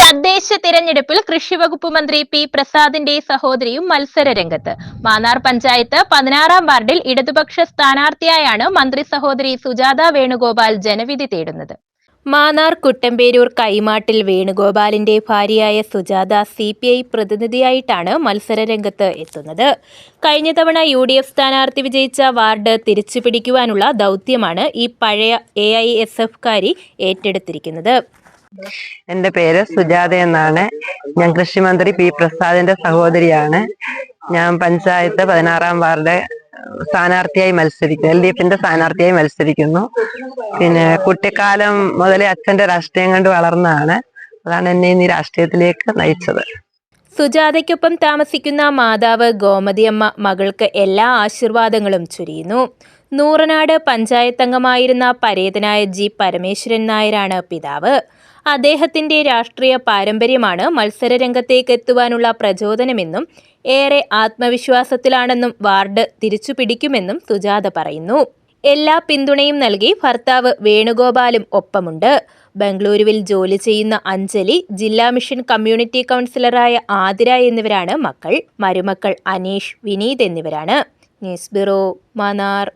തദ്ദേശ തിരഞ്ഞെടുപ്പിൽ കൃഷിവകുപ്പ് മന്ത്രി പി പ്രസാദിന്റെ സഹോദരിയും മത്സര രംഗത്ത്. മാന്നാർ പഞ്ചായത്ത് പതിനാറാം വാർഡിൽ ഇടതുപക്ഷ സ്ഥാനാർത്ഥിയായാണ് മന്ത്രി സഹോദരി സുജാത വേണുഗോപാൽ ജനവിധി തേടുന്നത്. മാന്നാർ കുട്ടമ്പേരൂർ കൈമാട്ടിൽ വേണുഗോപാലിന്റെ ഭാര്യയായ സുജാത സി പി ഐ പ്രതിനിധിയായിട്ടാണ് മത്സരരംഗത്ത് എത്തുന്നത്. കഴിഞ്ഞ തവണ യു ഡി എഫ് സ്ഥാനാർത്ഥി വിജയിച്ച വാർഡ് തിരിച്ചുപിടിക്കുവാനുള്ള ദൗത്യമാണ് ഈ പഴയ എ ഐ എസ് എഫ്കാരി ഏറ്റെടുത്തിരിക്കുന്നത്. എന്റെ പേര് സുജാത എന്നാണ്. ഞാൻ കൃഷിമന്ത്രി പി പ്രസാദിന്റെ സഹോദരിയാണ്. ഞാൻ പഞ്ചായത്ത് പതിനാറാം വാർഡ് സ്ഥാനാർത്ഥിയായി മത്സരിക്കുന്നു എൽ ഡി എഫിന്റെ സ്ഥാനാർത്ഥിയായി മത്സരിക്കുന്നു. പിന്നെ കുട്ടിക്കാലം മുതലേ അച്ഛന്റെ രാഷ്ട്രീയം കണ്ട് വളർന്നതാണ്. അതാണ് എന്നെ ഇന്ന് രാഷ്ട്രീയത്തിലേക്ക് നയിച്ചത്. സുജാതയ്ക്കൊപ്പം താമസിക്കുന്ന മാതാവ് ഗോമതിയമ്മ മകൾക്ക് എല്ലാ ആശീർവാദങ്ങളും ചുരിയുന്നു. നൂറനാട് പഞ്ചായത്ത് അംഗമായിരുന്ന പരേതനായ ജി പരമേശ്വരൻ നായരാണ് പിതാവ്. അദ്ദേഹത്തിന്റെ രാഷ്ട്രീയ പാരമ്പര്യമാണ് മത്സരരംഗത്തേക്ക് എത്തുവാനുള്ള പ്രചോദനമെന്നും ഏറെ ആത്മവിശ്വാസത്തിലാണെന്നും വാർഡ് തിരിച്ചു പിടിക്കുമെന്നും സുജാത പറയുന്നു. എല്ലാ പിന്തുണയും നൽകി ഭർത്താവ് വേണുഗോപാലും ഒപ്പമുണ്ട്. ബംഗളൂരുവിൽ ജോലി ചെയ്യുന്ന അഞ്ജലി ജില്ലാ മിഷൻ കമ്മ്യൂണിറ്റി കൗൺസിലറായ ആതിര എന്നിവരാണ് മക്കൾ. മരുമക്കൾ അനീഷ് വിനീത് എന്നിവരാണ്. News bureau Manar